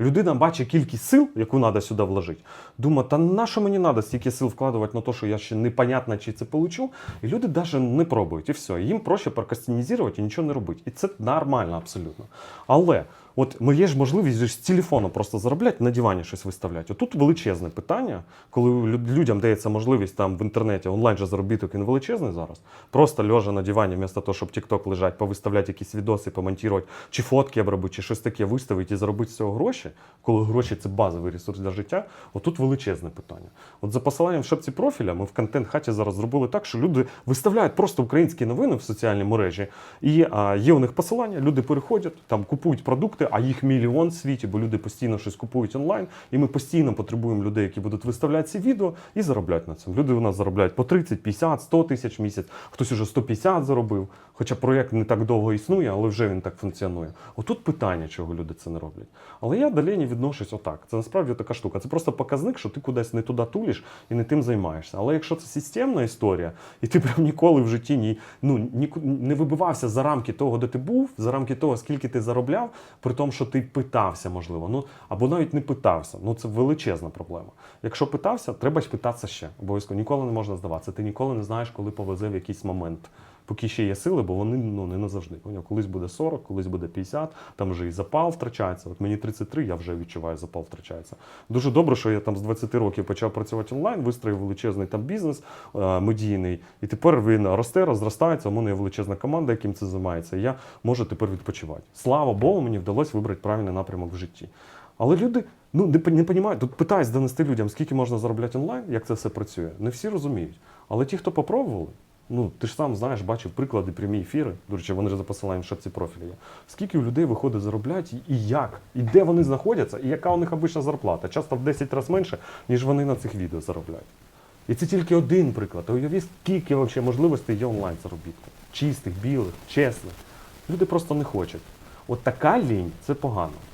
Людина бачить кількість сил, яку треба сюди вложити. Думає, та на що мені треба стільки сил вкладувати на те, що я ще непонятно, чи це получу. І люди навіть не пробують, і все. Їм проще прокастинізувати і нічого не робити. І це нормально абсолютно. Але от є ж можливість з телефону просто заробляти, на дивані щось виставляти. Отут величезне питання, коли людям дається можливість там в інтернеті онлайн же заробіток він величезний зараз. Просто лежа на дивані, вместо того, щоб TikTok лежать, повиставляти якісь відоси, помонтувати, чи фотки обробити, чи щось таке виставити і заробити з цього гроші, коли гроші це базовий ресурс для життя. Отут величезне питання. От за посиланням в шапці профіля ми в контент-хаті зараз зробили так, що люди виставляють просто українські новини в соціальній мережі, і а, є у них посилання, люди переходять, там купують продукти, а їх мільйон в світі, бо люди постійно щось купують онлайн, і ми постійно потребуємо людей, які будуть виставляти ці відео і заробляти на цьому. Люди у нас заробляють по 30, 50, 100 тисяч в місяць, хтось уже 150 заробив. Хоча проєкт не так довго існує, але вже він так функціонує. Отут питання, чого люди це не роблять. Але я до лені відношусь отак. Це насправді така штука. Це просто показник, що ти кудись не туди тулиш і не тим займаєшся. Але якщо це системна історія, і ти прям ніколи в житті ні, ну, ніку- не вибивався за рамки того, де ти був, за рамки того, скільки ти заробляв, при тому, що ти питався, можливо, ну або навіть не питався. Ну це величезна проблема. Якщо питався, треба ж питатися ще. Обов'язково ніколи не можна здаватися. Ти ніколи не знаєш, коли повезе в якийсь момент. Поки ще є сили, бо вони ну не назавжди. Поняв? Колись буде 40, колись буде 50, там вже і запал втрачається. От мені 33, я вже відчуваю, запал втрачається. Дуже добре, що я там з 20 років почав працювати онлайн, вистроїв величезний там бізнес е, медійний, і тепер він росте, розростається. У мене є величезна команда, яким це займається. І я можу тепер відпочивати. Слава Богу, мені вдалося вибрати правильний напрямок в житті. Але люди ну не, не розуміють, тут питаюсь донести людям, скільки можна заробляти онлайн, як це все працює. Не всі розуміють. Але ті, хто попробували, ну ти ж сам знаєш, бачив приклади, прямі ефіри. До речі, вони ж за посиланням в шапці профілі є. Скільки у людей виходить заробляти і, як, і де вони знаходяться, і яка у них обична зарплата. Часто в 10 разів менше, ніж вони на цих відео заробляють. І це тільки один приклад. А уявіть, скільки взагалі можливостей є онлайн заробітку. Чистих, білих, чесних. Люди просто не хочуть. От така лінь це погано.